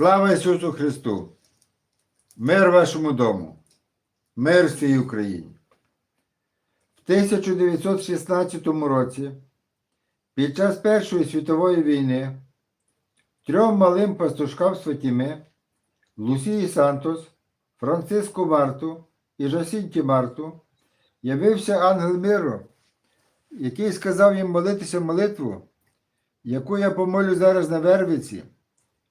Слава Ісусу Христу! Мир вашому дому! Мир всій Україні! В 1916 році під час Першої світової війни трьом малим пастушкам Святіми Лусії Сантос, Франциску Марту і Жасінті Марту явився ангел миру, який сказав їм молитися молитву, яку я помолю зараз на Вервиці,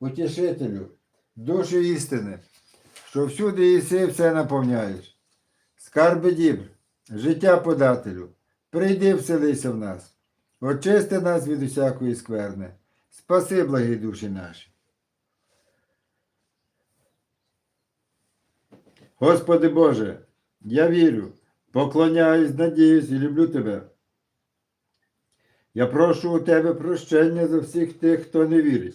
утішителю, душу істини, що всюди єси все наповняєш. Скарби дібр, життя подателю, прийди вселися в нас, очисти нас від усякої скверни, спаси благі душі наші. Господи Боже, я вірю, поклоняюсь, надіюсь і люблю Тебе. Я прошу у Тебе прощення за всіх тих, хто не вірить,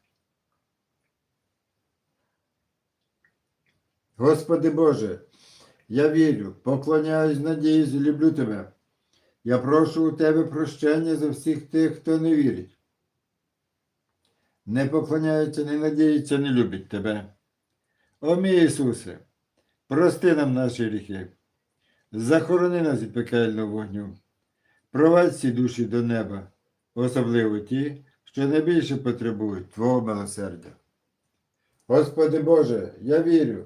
Господи Боже, я вірю, поклоняюсь, надіюсь люблю Тебе. Я прошу у Тебе прощення за всіх тих, хто не вірить, не поклоняється, не надіється, не любить Тебе. О мій Ісусе, прости нам наші гріхи. Захорони нас від пекельного вогню, провадь ці душі до неба, особливо ті, що найбільше потребують Твого милосердя. Господи Боже, я вірю,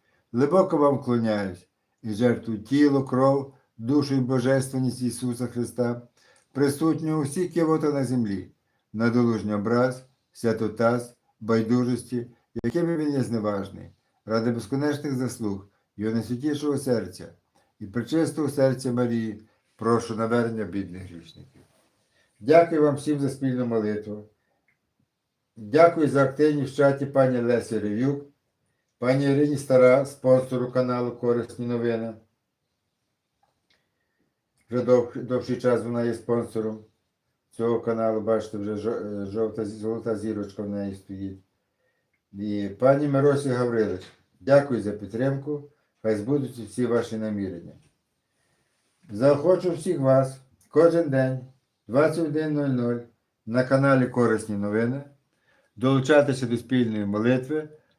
глибоко вам вклоняюсь і жертву тіло, кров, душу і божественність Ісуса Христа, присутню у кивота на землі, надолужній образ, святотаз, байдужості, якими він є зневажний, ради безконечних заслуг Його найсвятішого серця і причистого серця Марії, прошу навернення бідних грішників. Дякую вам всім за спільну молитву. Дякую за активність в чаті пані Лесі Ревюк, пані Ірині Стара, спонсору каналу Корисні новини. Вже дов, довший час вона є спонсором цього каналу. Бачите, вже жовта золота зірочка в неї стоїть. І пані Миросі Гаврилич, дякую за підтримку. Хай збудуться всі ваші намірення. Заохочу всіх вас кожен день 21.00 на каналі Корисні новини долучатися до спільної молитви